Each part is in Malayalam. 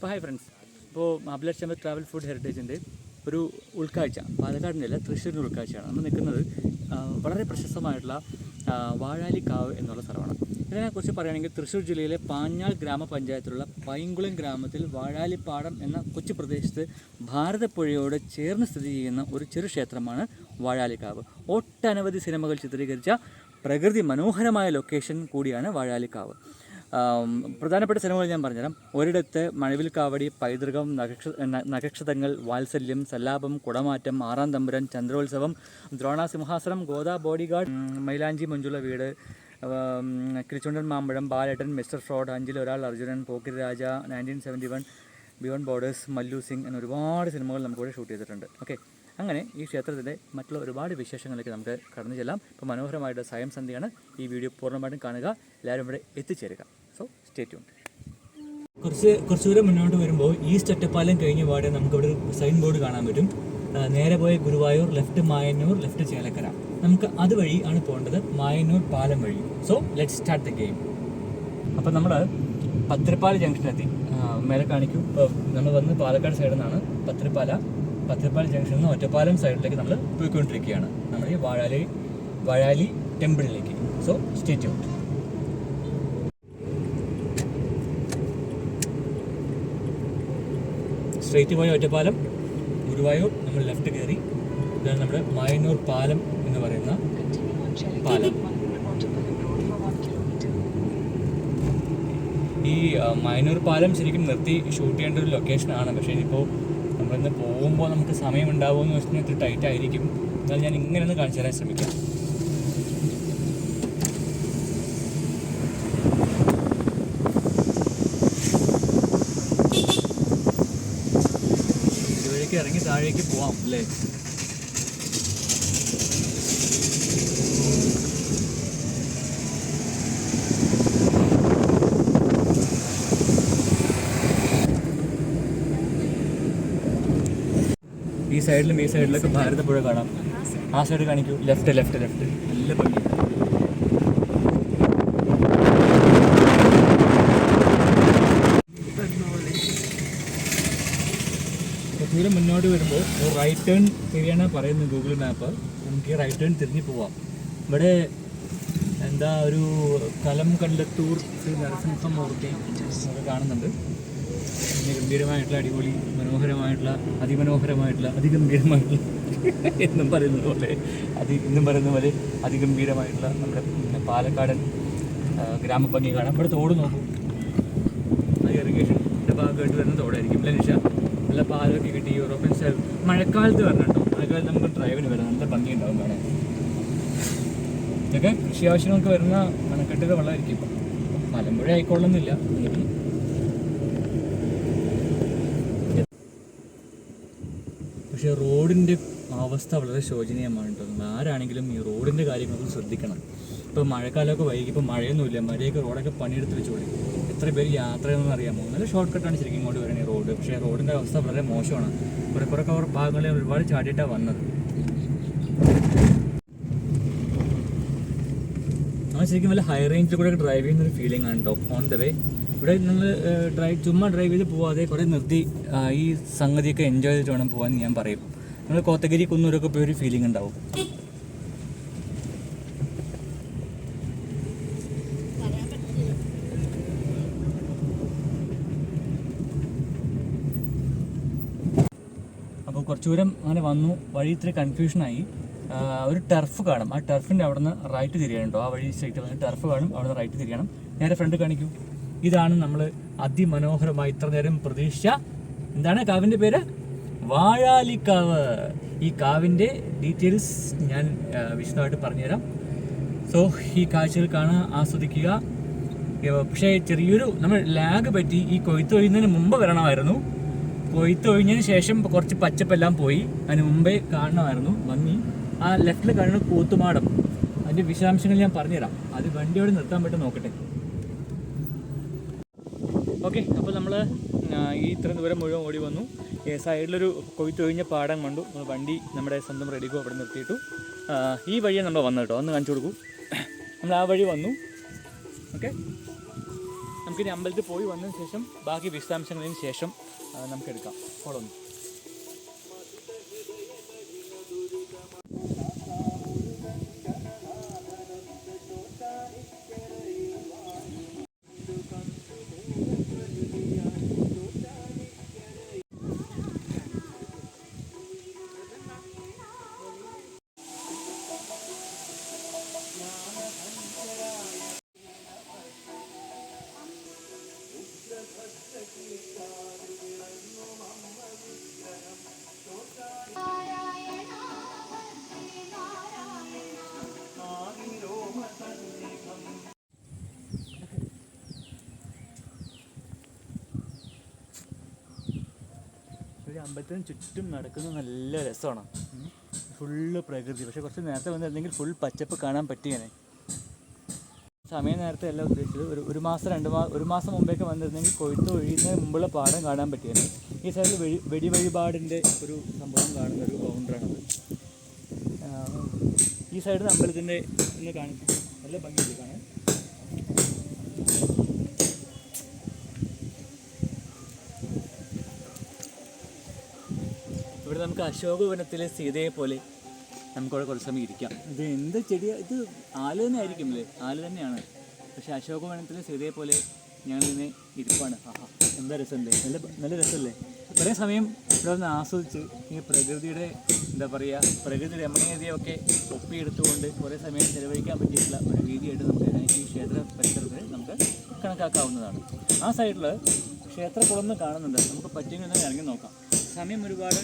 ഇപ്പോൾ ഹായ് ഫ്രണ്ട്സ് ഇപ്പോൾ മാപ്പിളച്ചമ്പ ട്രാവൽ ഫുഡ് ഹെറിറ്റേജിന്റെ ഒരു ഉൾക്കാഴ്ച. പാലക്കാടിന്റെ അല്ല തൃശ്ശൂരിന്റെ ഉൾക്കാഴ്ചയാണ്. നമ്മൾ നിൽക്കുന്നത് വളരെ പ്രശസ്തമായിട്ടുള്ള വാഴാലിക്കാവ് എന്നുള്ള സ്ഥലമാണ്. ഇതിനെക്കുറിച്ച് പറയുകയാണെങ്കിൽ തൃശ്ശൂർ ജില്ലയിലെ പാഞ്ഞാൾ ഗ്രാമപഞ്ചായത്തിലുള്ള പൈങ്കുളം ഗ്രാമത്തിൽ വാഴാലിപ്പാടം എന്ന കൊച്ചു പ്രദേശത്ത് ഭാരതപ്പുഴയോട് ചേർന്ന് സ്ഥിതി ചെയ്യുന്ന ഒരു ചെറു ക്ഷേത്രമാണ് വാഴാലിക്കാവ് ഒട്ടനവധി സിനിമകൾ ചിത്രീകരിച്ച പ്രകൃതി മനോഹരമായ ലൊക്കേഷൻ കൂടിയാണ് വാഴാലിക്കാവ് പ്രധാനപ്പെട്ട സിനിമകൾ ഞാൻ പറഞ്ഞുതരാം. ഒരിടത്ത് മഴവിൽ കാവടി പൈതൃകം നക്ഷ നക്ഷതങ്ങൾ വാത്സല്യം സല്ലാപം കുടമാറ്റം ആറാം തമ്പുരാൻ ചന്ദ്രോത്സവം ദ്രോണാസിംഹാസനം ഗോദാ ബോഡിഗാർഡ് മൈലാഞ്ചി മഞ്ജുള വീട് കിരിച്ചുണ്ടൻ മാമ്പഴം ബാലേട്ടൻ മിസ്റ്റർ ഫ്രോഡ് അഞ്ചിൽ ഒരാൾ Arjunan Pokkiri Raja nineteen seventy one beyond borders Mallu Singh എന്ന ഒരുപാട് സിനിമകൾ നമുക്കിവിടെ ഷൂട്ട് ചെയ്തിട്ടുണ്ട്. ഓക്കെ അങ്ങനെ ഈ ക്ഷേത്രത്തിന്റെ മറ്റുള്ള ഒരുപാട് വിശേഷങ്ങളിലേക്ക് നമുക്ക് കടന്നു ചെല്ലാം. ഇപ്പോൾ മനോഹരമായിട്ട് സ്വയം സന്ധ്യയാണ് ഈ വീഡിയോ പൂർണമായിട്ടും കാണുക. എല്ലാവരും ഇവിടെ എത്തിച്ചേരുക. സോ സ്റ്റേ ട്യൂൺ കുറച്ച് കുറച്ച് ദൂരം മുന്നോട്ട് വരുമ്പോൾ ഈസ്റ്റ് ഒറ്റപ്പാലം കഴിഞ്ഞ പാടെ നമുക്ക് ഇവിടെ ഒരു സൈൻ ബോർഡ് കാണാൻ പറ്റും. നേരെ പോയ ഗുരുവായൂർ ലെഫ്റ്റ് മായന്നൂർ ലെഫ്റ്റ് ചേലക്കര. നമുക്ക് അതുവഴി ആണ് പോകേണ്ടത് മായന്നൂർ പാലം വഴി. So let start the game അപ്പം നമ്മൾ പത്രപ്പാല ജംഗ്ഷനെത്തി മേലെ കാണിക്കും. ഇപ്പോൾ നമ്മൾ വന്ന് പാലക്കാട് സൈഡിൽ നിന്നാണ് പത്രപ്പാല. പത്രപ്പാല ജംഗ്ഷനിൽ നിന്ന് ഒറ്റപ്പാലം സൈഡിലേക്ക് നമ്മൾ പോയിക്കൊണ്ടിരിക്കുകയാണ്. നമ്മൾ ഈ വാഴാലി വാഴാലി ടെമ്പിളിലേക്ക് സോ സ്റ്റേറ്റ് ട്യൂൺ സ്ട്രെയിറ്റ് പോയ ഒറ്റപ്പാലം ഗുരുവായൂർ നമ്മൾ ലെഫ്റ്റ് കയറി. ഇതാണ് നമ്മുടെ മായന്നൂർ പാലം എന്ന് പറയുന്ന പാലം. ഈ മായന്നൂർ പാലം ശരിക്കും നിർത്തി ഷൂട്ട് ചെയ്യേണ്ട ഒരു ലൊക്കേഷൻ ലൊക്കേഷനാണ് പക്ഷേ ഇനിയിപ്പോൾ നമ്മളിന്ന് പോകുമ്പോൾ നമുക്ക് സമയം ഉണ്ടാവുമോ എന്ന് വെച്ചിട്ടുണ്ടെങ്കിൽ ടൈറ്റ് ആയിരിക്കും. എന്നാൽ ഞാൻ ഇങ്ങനെ ഒന്ന് കാണിച്ചു തരാൻ ശ്രമിക്കാം. ഇറങ്ങി പോവാം അല്ലേ ഈ സൈഡിലും ഈ സൈഡിലൊക്കെ ഭാരതപ്പുഴ കാണാം. ആ സൈഡ് കാണിക്കൂ. ലെഫ്റ്റ് ലെഫ്റ്റ് ലെഫ്റ്റ് നല്ല ഭംഗി. മുന്നോട്ട് വരുമ്പോൾ റൈറ്റ് ടേൺ തിരിയാണ് പറയുന്നത് ഗൂഗിൾ മാപ്പ് നമുക്ക് ഈ റൈറ്റ് ടേൺ തിരിഞ്ഞു പോവാം. ഇവിടെ എന്താ ഒരു കലം കണ്ടത്തൂർ ശ്രീ നരസിംഹമൂർത്തി ഒക്കെ കാണുന്നുണ്ട്. പിന്നെ ഗംഭീരമായിട്ടുള്ള അടിപൊളി മനോഹരമായിട്ടുള്ള അതിമനോഹരമായിട്ടുള്ള അതിഗംഭീരമായിട്ടുള്ള എന്നും പറയുന്നത് പോലെ അതി എന്നും പറയുന്ന പോലെ അതിഗംഭീരമായിട്ടുള്ള നമ്മുടെ പാലക്കാടൻ ഗ്രാമഭംഗി കാണാം. ഇവിടെ തോട് നോക്കും. ആ ഇറിഗേഷന്റെ ഭാഗമായിട്ട് വരുന്ന തോടായിരിക്കും. അല്ലേ നിഷ? നല്ല പാലൊക്കെ കിട്ടി യൂറോപ്യൻ സ്റ്റൈൽ മഴക്കാലത്ത് വരണം കേട്ടോ മഴക്കാലത്ത് നമുക്ക് ഡ്രൈവിന് വരാം. നല്ല ഭംഗി ഉണ്ടാവും കാണാൻ. ഇതൊക്കെ കൃഷി ആവശ്യങ്ങൾക്ക് വരുന്ന അണക്കെട്ടിലെ വെള്ളമായിരിക്കും മലമ്പുഴ ആയിക്കൊള്ളുന്നില്ല. പക്ഷേ റോഡിന്റെ അവസ്ഥ വളരെ ശോചനീയമാണ് കേട്ടോ. ആരാണെങ്കിലും ഈ റോഡിന്റെ കാര്യങ്ങളൊക്കെ ശ്രദ്ധിക്കണം. ഇപ്പോൾ മഴക്കാലമൊക്കെ വൈകി ഇപ്പോൾ മഴയൊന്നുമില്ല. മഴയൊക്കെ റോഡൊക്കെ പണിയെടുത്ത് വെച്ചോളി എത്ര പേര് യാത്ര ചെയ്യുന്നതെന്ന് അറിയാമോ? നല്ല ഷോർട്ട് കട്ടാണ് ശരിക്കും ഇങ്ങോട്ട് വരുന്നത് റോഡ് പക്ഷേ റോഡിന്റെ അവസ്ഥ വളരെ മോശമാണ്. കുറെ കുറെ ഭാഗങ്ങളിൽ ഒരുപാട് ചാടിയിട്ടാണ് വന്നത്. നമ്മൾ ശരിക്കും നല്ല ഹൈ റേഞ്ചിൽ കൂടെ ഡ്രൈവ് ചെയ്യുന്ന ഒരു ഫീലിംഗ് ആണ് കേട്ടോ ഓൺ ദ വേ ഇവിടെ നിങ്ങൾ ഡ്രൈവ് ചുമ്മാ ഡ്രൈവ് ചെയ്ത് പോവാതെ കുറേ നിർത്തി ആ, ഈ സംഗതിയൊക്കെ എൻജോയ് ചെയ്തിട്ട് വേണം പോകാൻ ഞാൻ പറയും. നിങ്ങൾ കോത്തഗിരി കുന്നൂരൊക്കെ പോയൊരു ഫീലിംഗ് ഉണ്ടാവും. ദൂരം അങ്ങനെ വന്നു. വഴി ഇത്തിരി കൺഫ്യൂഷനായി ഒരു ടർഫ് കാണും. ആ ടർഫിന്റെ അവിടെ നിന്ന് റൈറ്റ് തിരിയണം ആ വഴി സ്ട്രൈറ്റ് വന്ന് ടർഫ് കാണും. അവിടെ നിന്ന് റൈറ്റ് തിരിയണം. നേരെ ഫ്രണ്ട് കാണിക്കൂ. ഇതാണ് നമ്മൾ അതിമനോഹരമായി ഇത്ര നേരം പ്രതീക്ഷിച്ച എന്താണ് കാവിന്റെ പേര്? വാഴാലിക്കാവ്. ഈ കാവിന്റെ ഡീറ്റെയിൽസ് ഞാൻ വിശദമായിട്ട് പറഞ്ഞുതരാം. സോ ഈ കാഴ്ചകൾ കാണുക ആസ്വദിക്കുക. പക്ഷേ ചെറിയൊരു നമ്മൾ ലാഗ് പറ്റി ഈ കൊയ്ത്ത് ഒഴിയുന്നതിന് മുമ്പ് വരണമായിരുന്നു. കൊയ്ത്ത് ഒഴിഞ്ഞതിന് ശേഷം കുറച്ച് പച്ചപ്പെല്ലാം പോയി. അതിന് മുമ്പേ കാണണമായിരുന്നു. ഭംഗി. ആ ലെഫ്റ്റിൽ കാണുന്ന കൂത്തുമാടം. അതിന്റെ വിശദാംശങ്ങൾ ഞാൻ പറഞ്ഞുതരാം. അത് വണ്ടിയോട് നിർത്താൻ പറ്റും നോക്കട്ടെ. ഓക്കെ അപ്പോൾ നമ്മൾ ഈ ഇത്രയും ദൂരം മുഴുവൻ ഓടി വന്നു. സൈഡിലൊരു കൊയ്ത്തൊഴിഞ്ഞ പാടം കണ്ടു. വണ്ടി നമ്മുടെ സ്വന്തം റെഡിക്കോ അവിടെ നിർത്തിയിട്ടു. ഈ വഴിയാണ് നമ്മൾ വന്നത് കേട്ടോ. ഒന്ന് കാണിച്ചു കൊടുക്കൂ. നമ്മൾ ആ വഴി വന്നു. ഓക്കെ നമുക്കിനി അമ്പലത്തിൽ പോയി വന്നതിന് ശേഷം ബാക്കി വിശദാംശങ്ങളിന് ശേഷം ആ, നമുക്ക് അമ്പലത്തിന് ചുറ്റും നടക്കുന്നത് നല്ല രസമാണ്. ഫുള്ള് പ്രകൃതി. പക്ഷെ കുറച്ച് നേരത്തെ വന്നിരുന്നെങ്കിൽ ഫുൾ പച്ചപ്പ് കാണാൻ പറ്റിയേനെ. സമയം നേരത്തെ അല്ല ഉദ്ദേശിച്ചത്. ഒരു ഒരു മാസം രണ്ട് മാസം ഒരു മാസം മുമ്പേക്ക് വന്നിരുന്നെങ്കിൽ കൊയ്ത്ത് ഒഴിയുന്നതിന് മുമ്പുള്ള പാടം കാണാൻ പറ്റിയേനെ. ഈ സൈഡിൽ വെടി വെടി വഴിപാടിന്റെ ഒരു സംഭവം കാണുന്ന ഒരു കൗണ്ടറാണത് ഈ സൈഡിൽ അമ്പലത്തിന്റെ ഒന്ന് കാണിക്കും നല്ല ഭംഗിയില്ലേ കാണാൻ. ഇവിടെ നമുക്ക് അശോക വനത്തിലെ സീതയെ പോലെ നമുക്കവിടെ കുറച്ച് സമയം ഇരിക്കാം. ഇത് എന്ത് ചെടിയാ? ഇത് ആൽ തന്നെ ആയിരിക്കും അല്ലേ? ആൽ തന്നെയാണ്. പക്ഷെ അശോക വനത്തിലെ സീതയെ പോലെ ഞങ്ങളിങ്ങനെ ഇരിപ്പാണ്. എന്താ രസമല്ലേ നല്ല നല്ല രസമല്ലേ? കുറേ സമയം ഇവിടെ ഒന്ന് ആസ്വദിച്ച് ഈ പ്രകൃതിയുടെ എന്താ പറയുക പ്രകൃതി രമണീയതയൊക്കെ ഒപ്പിയെടുത്തുകൊണ്ട് കുറേ സമയം ചെലവഴിക്കാൻ പറ്റിയിട്ടുള്ള ഒരു രീതിയായിട്ട് നമുക്ക് ഈ ക്ഷേത്ര പരിസരത്തിൽ നമുക്ക് കണക്കാക്കാവുന്നതാണ്. ആ സൈഡിൽ ക്ഷേത്രക്കുളന്ന് കാണുന്നുണ്ട്. നമുക്ക് പറ്റുമെന്ന് ഇറങ്ങി നോക്കാം. സമയം ഒരുപാട്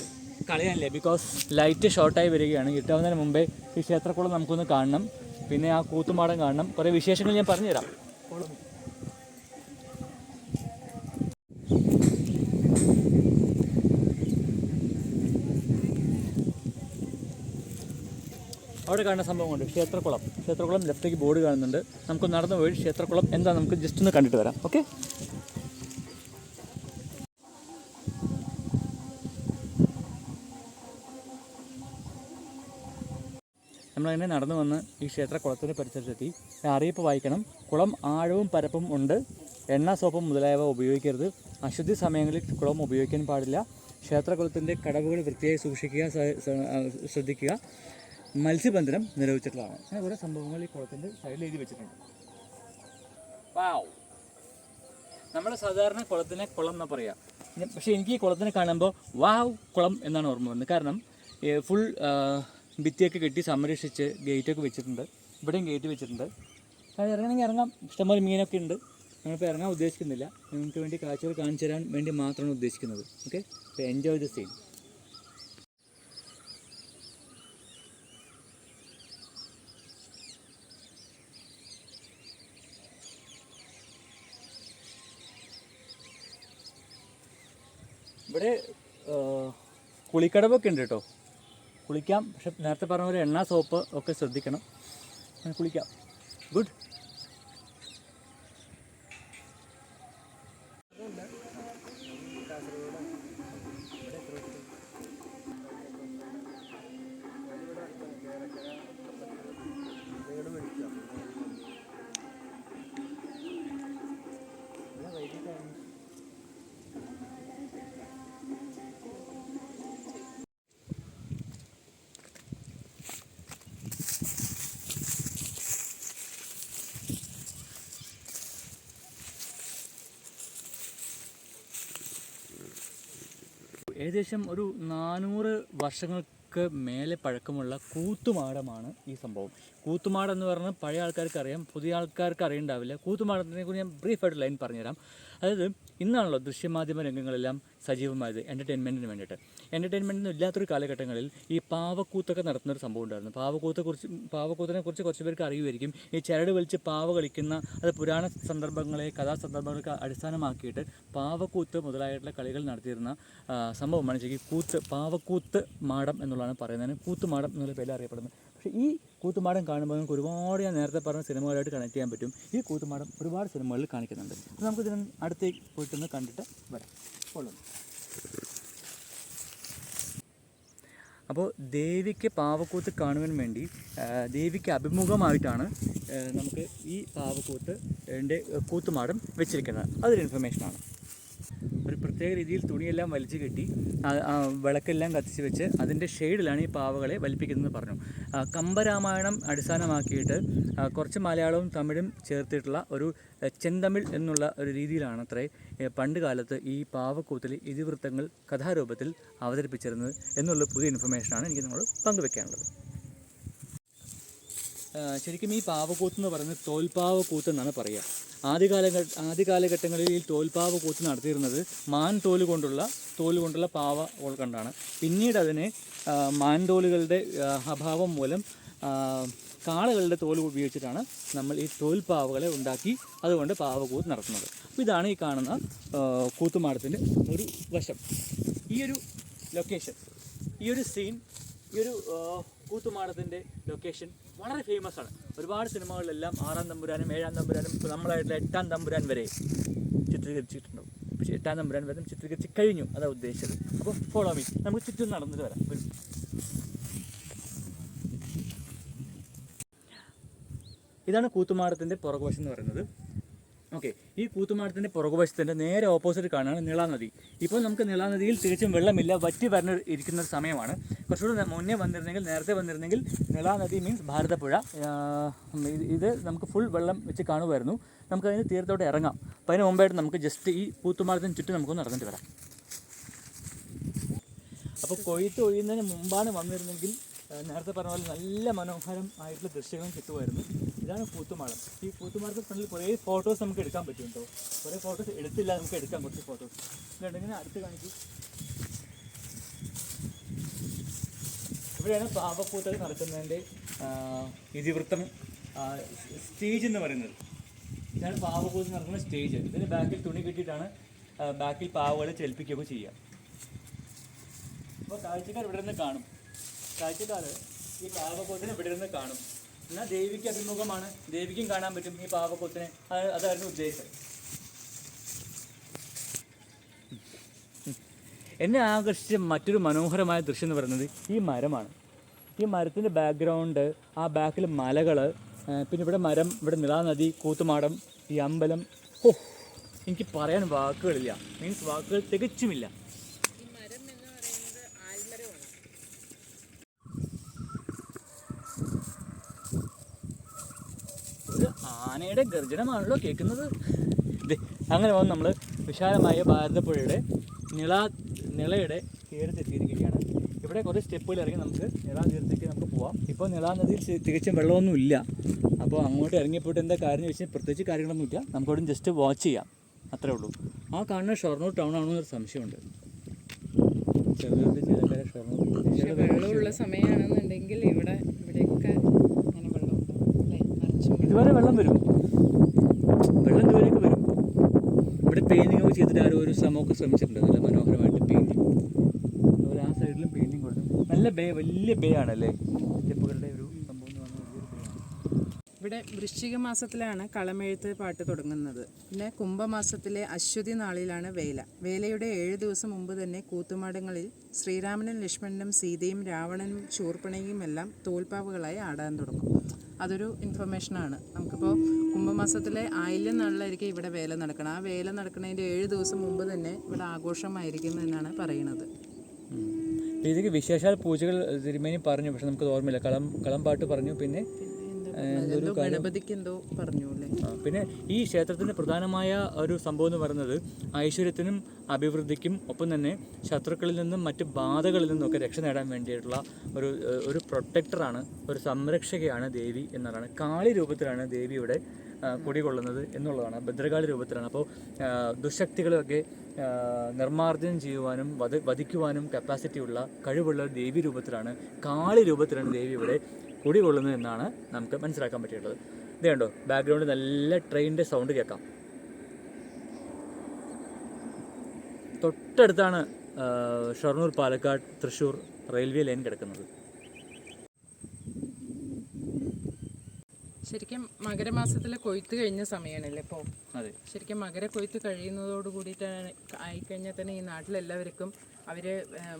കളയാനില്ല ബിക്കോസ് ലൈറ്റ് ഷോർട്ടായി വരികയാണ്. കിട്ടാവുന്നതിന് മുമ്പേ ഈ ക്ഷേത്രക്കുളം നമുക്കൊന്ന് കാണണം. പിന്നെ ആ കൂത്തുമാടം കാണണം. കുറേ വിശേഷങ്ങൾ ഞാൻ പറഞ്ഞുതരാം. അവിടെ കാണുന്ന സംഭവമുണ്ട് ക്ഷേത്രക്കുളം. ക്ഷേത്രക്കുളം ലെഫ്റ്റേക്ക് ബോർഡ് കാണുന്നുണ്ട്. നമുക്ക് നടന്നു പോയി. ക്ഷേത്രക്കുളം എന്താ? നമുക്ക് ജസ്റ്റ് ഒന്ന് കണ്ടിട്ട് വരാം. ഓക്കെ നമ്മളങ്ങനെ നടന്നു വന്ന് ഈ ക്ഷേത്ര കുളത്തിന്റെ പരിസരത്തെത്തി അറിയിപ്പ് വായിക്കണം. കുളം ആഴവും പരപ്പും ഉണ്ട്. എണ്ണ സോപ്പും മുതലായവ ഉപയോഗിക്കരുത്. അശുദ്ധി സമയങ്ങളിൽ കുളം ഉപയോഗിക്കാൻ പാടില്ല. ക്ഷേത്രകുളത്തിന്റെ കടവുകൾ വൃത്തിയായി സൂക്ഷിക്കുക ശ്രദ്ധിക്കുക. മത്സ്യബന്ധനം നിരോധിച്ചിട്ടുള്ളതാണ്. അങ്ങനെ കുറേ സംഭവങ്ങൾ ഈ കുളത്തിന്റെ സൈഡിൽ എഴുതി വെച്ചിട്ടുണ്ട്. വാവ് നമ്മൾ സാധാരണ കുളത്തിനെ കുളം എന്നാ പറയുക പക്ഷേ എനിക്ക് ഈ കുളത്തിനെ കാണുമ്പോൾ വാവ് കുളം എന്നാണ് ഓർമ്മ വന്നത്. കാരണം ഫുൾ ഭിത്തിയൊക്കെ കെട്ടി സംരക്ഷിച്ച് ഗേറ്റൊക്കെ വെച്ചിട്ടുണ്ട്. ഇവിടെയും ഗേറ്റ് വെച്ചിട്ടുണ്ട്. അത് ഇറങ്ങണമെങ്കിൽ ഇറങ്ങാം. ഇഷ്ടംപോലെ മീനൊക്കെ ഉണ്ട്. ഞങ്ങളിപ്പോൾ ഇറങ്ങാൻ ഉദ്ദേശിക്കുന്നില്ല. നിങ്ങൾക്ക് വേണ്ടി കാഴ്ചകൾ കാണിച്ചു തരാൻ വേണ്ടി മാത്രമാണ് ഉദ്ദേശിക്കുന്നത്. ഓക്കെ? എൻജോയ് ദ സീൻ ഇവിടെ കുളിക്കടവൊക്കെ ഉണ്ട് കേട്ടോ. കുളിക്കാം. പക്ഷെ നേരത്തെ പറഞ്ഞ പോലെ എണ്ണ സോപ്പ് ഒക്കെ ശ്രദ്ധിക്കണം. കുളിക്കാം. ഗുഡ്. ഏകദേശം ഒരു നാനൂറ് വർഷങ്ങൾക്ക് മേലെ പഴക്കമുള്ള കൂത്തുമാടമാണ് ഈ സംഭവം. കൂത്തുമാടം എന്ന് പറഞ്ഞാൽ പഴയ ആൾക്കാർക്ക് അറിയാം പുതിയ ആൾക്കാർക്ക് അറിയണ്ടാവില്ല. കൂത്തുമാടത്തിനെ കുറിച്ച് ഞാൻ ബ്രീഫായിട്ട് ലൈൻ പറഞ്ഞുതരാം. അതായത് ഇന്നാണല്ലോ ദൃശ്യമാധ്യമ രംഗങ്ങളെല്ലാം സജീവമായത് എന്റർടൈൻമെന്റിന് വേണ്ടിയിട്ട്. എന്റർടൈൻമെന്റിന് ഇല്ലാത്തൊരു കാലഘട്ടങ്ങളിൽ ഈ പാവക്കൂത്തൊക്കെ നടത്തുന്ന ഒരു സംഭവം ഉണ്ടായിരുന്നു പാവക്കൂത്തെ കുറിച്ച് പാവക്കൂത്തിനെ കുറിച്ച് കുറച്ച് പേർക്ക് അറിയുമായിരിക്കും. ഈ ചരട് വലിച്ച് പാവ കളിക്കുന്ന അത് പുരാണ സന്ദർഭങ്ങളെ കഥാസന്ദർഭങ്ങളൊക്കെ അടിസ്ഥാനമാക്കിയിട്ട് പാവക്കൂത്ത് മുതലായിട്ടുള്ള കളികൾ നടത്തിയിരുന്ന സംഭവമാണ് ശരിക്കും കൂത്ത് പാവക്കൂത്ത് മാടം എന്നുള്ളതാണ് പറയുന്നത്. കൂത്തുമാടം എന്നുള്ള പേരിൽ അറിയപ്പെടുന്നത്. പക്ഷേ ഈ കൂത്തുമാടം കാണുമ്പോൾ നമുക്ക് ഒരുപാട് ഞാൻ നേരത്തെ പറഞ്ഞ സിനിമകളായിട്ട് കണക്ട് ചെയ്യാൻ പറ്റും. ഈ കൂത്തുമാടം ഒരുപാട് സിനിമകളിൽ കാണിക്കുന്നുണ്ട്. അപ്പോൾ നമുക്ക് ഇതിന് അടുത്തേക്ക് പോയിട്ടൊന്ന് കണ്ടിട്ട് വരാം. കൊള്ളുന്നു അപ്പോൾ ദേവിക്ക് പാവക്കൂത്ത് കാണുവാൻ വേണ്ടി ദേവിക്ക് അഭിമുഖമായിട്ടാണ് നമുക്ക് ഈ പാവക്കൂത്ത് കൂത്തുമാടം വെച്ചിരിക്കുന്നത്. അതൊരു ഇൻഫർമേഷനാണ് ഒരു പ്രത്യേക രീതിയിൽ തുണിയെല്ലാം വലിച്ചു കെട്ടി വിളക്കെല്ലാം കത്തിച്ച് വെച്ച് അതിന്റെ ഷെയ്ഡിലാണ് ഈ പാവകളെ വലിപ്പിക്കുന്നതെന്ന് പറഞ്ഞു. കമ്പരാമായണം അടിസ്ഥാനമാക്കിയിട്ട് കുറച്ച് മലയാളവും തമിഴും ചേർത്തിട്ടുള്ള ഒരു ചെന്തമിഴ് എന്നുള്ള ഒരു രീതിയിലാണ് അത്രേ പണ്ട് കാലത്ത് ഈ പാവക്കൂത്തിൽ ഇതിവൃത്തങ്ങൾ കഥാരൂപത്തിൽ അവതരിപ്പിച്ചിരുന്നത് എന്നുള്ള പുതിയ ഇൻഫർമേഷനാണ് എനിക്ക് നിങ്ങളോട് പങ്കുവെക്കാനുള്ളത്. ശരിക്കും ഈ പാവക്കൂത്ത് എന്ന് പറയുന്നത് തോൽപ്പാവക്കൂത്ത് എന്നാണ് പറയുക. ആദ്യകാല ആദ്യകാലഘട്ടങ്ങളിൽ ഈ തോൽപ്പാവ കൂത്ത് നടത്തിയിരുന്നത് മാൻ തോൽ കൊണ്ടുള്ള തോൽ കൊണ്ടുള്ള പാവ കണ്ടാണ്. പിന്നീട് അതിനെ മാൻ തോലുകളുടെ അഭാവം മൂലം കാളകളുടെ തോൽ ഉപയോഗിച്ചിട്ടാണ് നമ്മൾ ഈ തോൽപ്പാവകളെ ഉണ്ടാക്കി അതുകൊണ്ട് പാവകൂത്ത് നടത്തുന്നത്. അപ്പോൾ ഇതാണ് ഈ കാണുന്ന കൂത്തുമാടത്തിന്റെ ഒരു വശം. ഈ ഒരു ലൊക്കേഷൻ ഈ ഒരു സീൻ ഈ ഒരു കൂത്തുമാടത്തിന്റെ ലൊക്കേഷൻ വളരെ ഫേമസ് ആണ്. ഒരുപാട് സിനിമകളിലെല്ലാം ആറാം തമ്പുരാനും ഏഴാം തമ്പുരാനും ഇപ്പോൾ നമ്മളായിട്ടുള്ള എട്ടാം തമ്പുരാൻ വരെ ചിത്രീകരിച്ചിട്ടുണ്ടാവും. പക്ഷേ എട്ടാം തമ്പുരാൻ വരെ ചിത്രീകരിച്ച് കഴിഞ്ഞു. അതാണ് ഉദ്ദേശിച്ചത്. അപ്പോൾ ഫോളോ മീ നമുക്ക് ചുറ്റും നടന്നിട്ട് വരാം. ഇതാണ് കൂത്തുമാടത്തിന്റെ പുറകുവശം എന്ന് പറയുന്നത്. ഓക്കെ ഈ കൂത്തുമാടത്തിന്റെ പുറകുവശത്തിന്റെ നേരെ ഓപ്പോസിറ്റ് കാണാണ് നിളാനദി ഇപ്പോൾ നമുക്ക് നിളാനദിയിൽ തികച്ചും വെള്ളമില്ല വറ്റി വരണ ഇരിക്കുന്ന സമയമാണ്. കുറച്ചുകൂടി മുന്നേ വന്നിരുന്നെങ്കിൽ നേരത്തെ വന്നിരുന്നെങ്കിൽ നിളാനദി മീൻസ് ഭാരതപ്പുഴ. ഇത് നമുക്ക് ഫുൾ വെള്ളം വെച്ച് കാണുമായിരുന്നു. നമുക്ക് അതിന് തീരത്തോട്ട് ഇറങ്ങാം. അപ്പോൾ അതിന് മുമ്പായിട്ട് നമുക്ക് ജസ്റ്റ് ഈ കൂത്തുമാടത്തിന് ചുറ്റും നമുക്കൊന്ന് നടന്നിട്ട് വരാം. അപ്പോൾ കൊയ്ത്ത് ഒഴിയുന്നതിന് മുമ്പാണ് വന്നിരുന്നെങ്കിൽ നേരത്തെ പറഞ്ഞ പോലെ നല്ല മനോഹരം ആയിട്ടുള്ള ദൃശ്യങ്ങളും കിട്ടുമായിരുന്നു. ഇതാണ് പൂത്തുമാളം ഈ പൂത്തുമാളത്തിൽ ഫ്രണ്ടിൽ കുറേ ഫോട്ടോസ് നമുക്ക് എടുക്കാൻ പറ്റും കേട്ടോ കുറേ ഫോട്ടോസ് എടുത്തില്ല നമുക്ക് എടുക്കാം കുറച്ച് ഫോട്ടോസ് ഇങ്ങനെ അടുത്ത് കാണിക്കും. ഇവിടെയാണ് പാവപ്പൂത്തൽ നടക്കുന്നതിന്റെ ഇതിവൃത്തം സ്റ്റേജ് എന്ന് പറയുന്നത്. ഇതാണ് പാവപ്പൂത്തൽ നടക്കുന്ന സ്റ്റേജ് ഇതിന് ബാക്കിൽ തുണി കെട്ടിയിട്ടാണ് ബാക്കിൽ പാവകളെ ചലിപ്പിക്കുകയൊക്കെ ചെയ്യുക. അപ്പോൾ കാഴ്ചക്കാർ ഇവിടെ നിന്ന് കാണും. കാഴ്ചക്കാർ ഈ പാവപ്പൂത്തിനെ ഇവിടെ നിന്ന് കാണും. എന്നാൽ ദേവിക്ക് അഭിമുഖമാണ്. ദേവിക്കും കാണാൻ പറ്റും ഈ പാവക്കൂത്തിനെ. അതായിരുന്നു ഉദ്ദേശം. എന്നെ ആകർഷിച്ച മറ്റൊരു മനോഹരമായ ദൃശ്യം എന്ന് പറയുന്നത് ഈ മരമാണ്. ഈ മരത്തിന്റെ ബാക്ക്ഗ്രൗണ്ട് ആ ബാക്കിൽ മലകൾ പിന്നെ ഇവിടെ മരം ഇവിടെ നിളാനദി കൂത്തുമാടം ഈ അമ്പലം. ഓ എനിക്ക് പറയാൻ വാക്കുകളില്ല. മീൻസ് വാക്കുകൾ തികച്ചുമില്ല ഈ മരം എന്ന് പറയുന്നത് ആൽമരമാണ് ഇത് ആനയുടെ ഗർജനമാണല്ലോ കേൾക്കുന്നത്. അങ്ങനെ വന്ന് നമ്മൾ വിശാലമായ ഭാരതപ്പുഴയുടെ നിള നിളയുടെ തീരത്തെത്തിയിരിക്കുകയാണ്. ഇവിടെ കുറേ സ്റ്റെപ്പുകൾ ഇറങ്ങി നമുക്ക് നിളാ തീരത്തേക്ക് നമുക്ക് പോവാം. ഇപ്പോൾ നിളാ നദിയിൽ തികച്ചും വെള്ളമൊന്നുമില്ല. അപ്പോൾ അങ്ങോട്ട് ഇറങ്ങിപ്പോയിട്ട് എന്താ കാര്യം വെച്ചാൽ പ്രത്യേകിച്ച് കാര്യങ്ങളൊന്നുമില്ല. നമുക്കവിടെ ജസ്റ്റ് വാച്ച് ചെയ്യാം. അത്രേ ഉള്ളൂ. ആ കാണുന്ന ഷൊർണൂർ ടൗൺ ആണോ എന്നൊരു സംശയമുണ്ട്. ചെറുതായിട്ട് ചിലക്കാരെ ഷൊർണൂർ. വെള്ളമുള്ള സമയമാണെന്നുണ്ടെങ്കിൽ ഇവിടെ ഇവിടെയൊക്കെ അങ്ങനെ വെള്ളമുണ്ട് അല്ലേ നിറച്ചും ഇതുവരെ വെള്ളം വരും. വെള്ളം ഇതുവരെയൊക്കെ വരും. ഇവിടെ പെയിന്റിംഗ് ഒക്കെ ചെയ്തിട്ട് ആരോ ഒരു ശ്രമമൊക്കെ ശ്രമിച്ചിട്ടുണ്ട്. നല്ല മനോഹരമായിട്ട് പെയിന്റിങ് അതുപോലെ ആ സൈഡിലും പെയിന്റിങ് കൊടുത്തു നല്ല ബേ വലിയ ബേ ആണല്ലേ? സ്റ്റെപ്പുകളുടെ ഒരു സംഭവം എന്ന് പറഞ്ഞാൽ ഇവിടെ വൃശ്ചിക മാസത്തിലാണ് കളമെഴുത്ത് പാട്ട് തുടങ്ങുന്നത്. പിന്നെ കുംഭമാസത്തിലെ അശ്വതി നാളിലാണ് വേല. വേലയുടെ ഏഴ് ദിവസം മുമ്പ് തന്നെ കൂത്തുമാടങ്ങളിൽ ശ്രീരാമനും ലക്ഷ്മണനും സീതയും രാവണനും ശൂർപ്പണയും എല്ലാം തോൽപ്പാവുകളായി ആടാൻ തുടങ്ങും. അതൊരു ഇൻഫർമേഷനാണ് നമുക്കിപ്പോൾ കുംഭമാസത്തിലെ ആയില്യം നാളിലായിരിക്കും ഇവിടെ വേല നടക്കണം ആ വേല നടക്കുന്നതിന്റെ ഏഴ് ദിവസം മുമ്പ് തന്നെ ഇവിടെ ആഘോഷമായിരിക്കും എന്നാണ് പറയുന്നത്. ഇതിക്ക് വിശേഷാൽ പൂജകൾ തിരുമേനി പറഞ്ഞു പക്ഷെ നമുക്ക് ഓർമ്മയില്ല. കളം കളംപാട്ട് പറഞ്ഞു പിന്നെ ഗണപതിക്ക് എന്തോ പറഞ്ഞു പിന്നെ ഈ ക്ഷേത്രത്തിന്റെ പ്രധാനമായ ഒരു സംഭവം എന്ന് പറയുന്നത് ഐശ്വര്യത്തിനും അഭിവൃദ്ധിക്കും ഒപ്പം തന്നെ ശത്രുക്കളിൽ നിന്നും മറ്റ് ബാധകളിൽ നിന്നും ഒക്കെ രക്ഷ നേടാൻ വേണ്ടിയിട്ടുള്ള ഒരു ഒരു പ്രൊട്ടക്ടറാണ് ഒരു സംരക്ഷകയാണ് ദേവി എന്നതാണ് കാളി രൂപത്തിലാണ് ദേവി ഇവിടെ ആ, കുടികൊള്ളുന്നത് എന്നുള്ളതാണ്. ഭദ്രകാളി രൂപത്തിലാണ്. അപ്പോൾ ദുശക്തികളൊക്കെ നിർമ്മാർജനം ചെയ്യുവാനും വധ വധിക്കുവാനും കപ്പാസിറ്റി ഉള്ള കഴിവുള്ള ദേവി രൂപത്തിലാണ് കാളി രൂപത്തിലാണ് ദേവി ഇവിടെ കുടികൊള്ളുന്നത് എന്നാണ് നമുക്ക് മനസ്സിലാക്കാൻ പറ്റിയിട്ടുള്ളത്. ഇത് കണ്ടോ? ബാക്ക്ഗ്രൗണ്ടിൽ നല്ല ട്രെയിനിന്റെ സൗണ്ട് കേൾക്കാം. തൊട്ടടുത്താണ് ഷൊർണൂർ പാലക്കാട് തൃശ്ശൂർ റെയിൽവേ ലൈൻ കിടക്കുന്നത്. ശരിക്കും മകരമാസത്തിലെ കൊയ്ത്ത് കഴിഞ്ഞ സമയമാണല്ലേ ഇപ്പോൾ അതെ. ശരിക്കും മകരക്കൊയ്ത്ത് കഴിയുന്നതോട് കൂടിയിട്ടാണ് ആയിക്കഴിഞ്ഞാൽ തന്നെ ഈ നാട്ടിലെല്ലാവർക്കും അവർ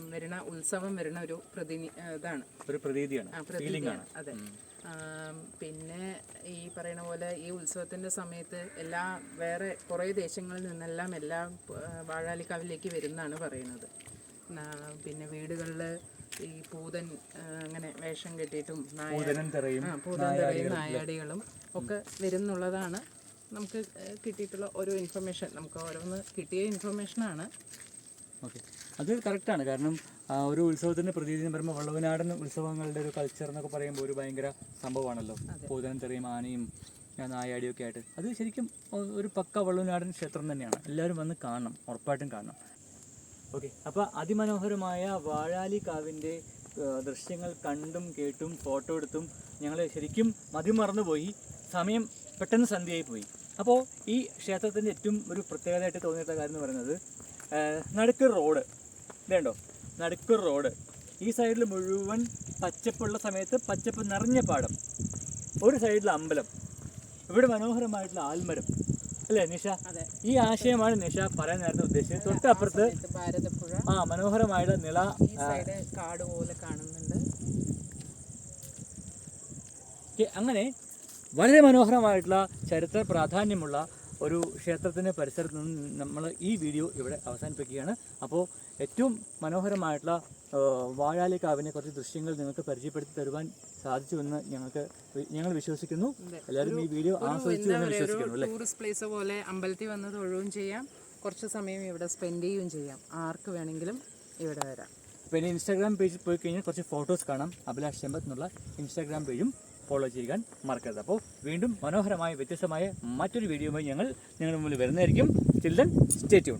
വരുന്ന ഉത്സവം വരുന്ന ഒരു പ്രതിനി ഇതാണ്. ഒരു പ്രതീതിയാണ്. അതെ. പിന്നെ ഈ പറയുന്ന പോലെ ഈ ഉത്സവത്തിന്റെ സമയത്ത് എല്ലാ വേറെ കുറേ ദേശങ്ങളിൽ നിന്നെല്ലാം എല്ലാം വാഴാലിക്കാവിലേക്ക് വരുന്നാണ് പറയുന്നത്. പിന്നെ വീടുകളിൽ ഈ പൂതൻ അങ്ങനെ വേഷം കെട്ടിയിട്ടും പൂതൻ തെറയും നായാടികളും ഒക്കെ. വരുന്നുള്ളതാണ്. നമുക്ക് കിട്ടിയിട്ടുള്ള ഓരോ ഇൻഫർമേഷൻ നമുക്ക് ഓരോന്ന് കിട്ടിയ ഇൻഫർമേഷനാണ് ഓക്കെ. അത് കറക്റ്റാണ്. കാരണം ഒരു ഉത്സവത്തിന്റെ പ്രതീതി എന്ന് പറയുമ്പോൾ വള്ളവനാടൻ ഉത്സവങ്ങളുടെ ഒരു കൾച്ചർ എന്നൊക്കെ പറയുമ്പോൾ ഒരു ഭയങ്കര സംഭവമാണല്ലോ. പൂതനും തെറിയും ആനയും ഞാൻ നായാടിയൊക്കെ ഒക്കെ ആയിട്ട്. അത് ശരിക്കും ഒരു പക്ക വള്ളവനാടൻ ക്ഷേത്രം തന്നെയാണ്. എല്ലാവരും വന്ന് കാണണം. ഉറപ്പായിട്ടും കാണണം. ഓക്കെ. അപ്പോൾ അതിമനോഹരമായ വാഴാലി കാവിന്റെ ദൃശ്യങ്ങൾ കണ്ടും കേട്ടും ഫോട്ടോ എടുത്തും ഞങ്ങൾ ശരിക്കും മതിമറന്നുപോയി. സമയം പെട്ടെന്ന് സന്ധ്യയായി പോയി അപ്പോൾ ഈ ക്ഷേത്രത്തിന്റെ ഏറ്റവും ഒരു പ്രത്യേകതയായിട്ട് തോന്നിയിട്ടുള്ള കാര്യം എന്ന് പറയുന്നത് നടുക്ക് റോഡ്. ഇതേണ്ടോ? നടുക്ക് റോഡ്. ഈ സൈഡിൽ മുഴുവൻ പച്ചപ്പുള്ള സമയത്ത് പച്ചപ്പ് നിറഞ്ഞ പാടം. ഒരു സൈഡിൽ അമ്പലം. ഇവിടെ മനോഹരമായിട്ടുള്ള ആൽമരം. അല്ലേ നിഷ? ഈ ആശയമാണ് നിഷ പറയാൻ നേരത്തെ ഉദ്ദേശിച്ചത്. തൊട്ടപ്പുറത്ത് ഭാരതപ്പുഴ. ആ മനോഹരമായിട്ടുള്ള നില കാട് പോലെ കാണുന്നുണ്ട്. അങ്ങനെ വളരെ മനോഹരമായിട്ടുള്ള ചരിത്ര പ്രാധാന്യമുള്ള ഒരു ക്ഷേത്രത്തിന്റെ പരിസരത്ത് നിന്ന് നമ്മൾ ഈ വീഡിയോ ഇവിടെ അവസാനിപ്പിക്കുകയാണ്. അപ്പോൾ ഏറ്റവും മനോഹരമായിട്ടുള്ള ആ, വാഴാലിക്കാവിനെ കുറച്ച് ദൃശ്യങ്ങൾ നിങ്ങൾക്ക് പരിചയപ്പെടുത്തി തരുവാൻ സാധിച്ചുവെന്ന് ഞങ്ങൾക്ക് ഞങ്ങൾ വിശ്വസിക്കുന്നു. എല്ലാവരും ഈ വീഡിയോ ആസ്വദിച്ചു എന്ന് വിശ്വസിക്കുന്നു അല്ലേ? ടൂറിസ്റ്റ് പ്ലേസ് പോലെ അമ്പലത്തിൽ വന്ന് തൊഴുകയും ചെയ്യാം. കുറച്ച് സമയം ഇവിടെ സ്പെൻഡ് ചെയ്യുകയും ചെയ്യാം. ആർക്ക് വേണമെങ്കിലും ഇവിടെ വരാം. പിന്നെ ഇൻസ്റ്റാഗ്രാം പേജിൽ പോയി കഴിഞ്ഞാൽ കുറച്ച് ഫോട്ടോസ് കാണാം. അഭിലാഷ് ചെമ്പത്ത് എന്നുള്ള ഇൻസ്റ്റാഗ്രാം പേജും ഫോളോ ചെയ്യാൻ മറക്കരുത്. അപ്പോൾ വീണ്ടും മനോഹരമായ വ്യത്യസ്തമായ മറ്റൊരു വീഡിയോയുമായി ഞങ്ങൾ നിങ്ങളുടെ മുമ്പിൽ വരുന്നതായിരിക്കും. Children stay tune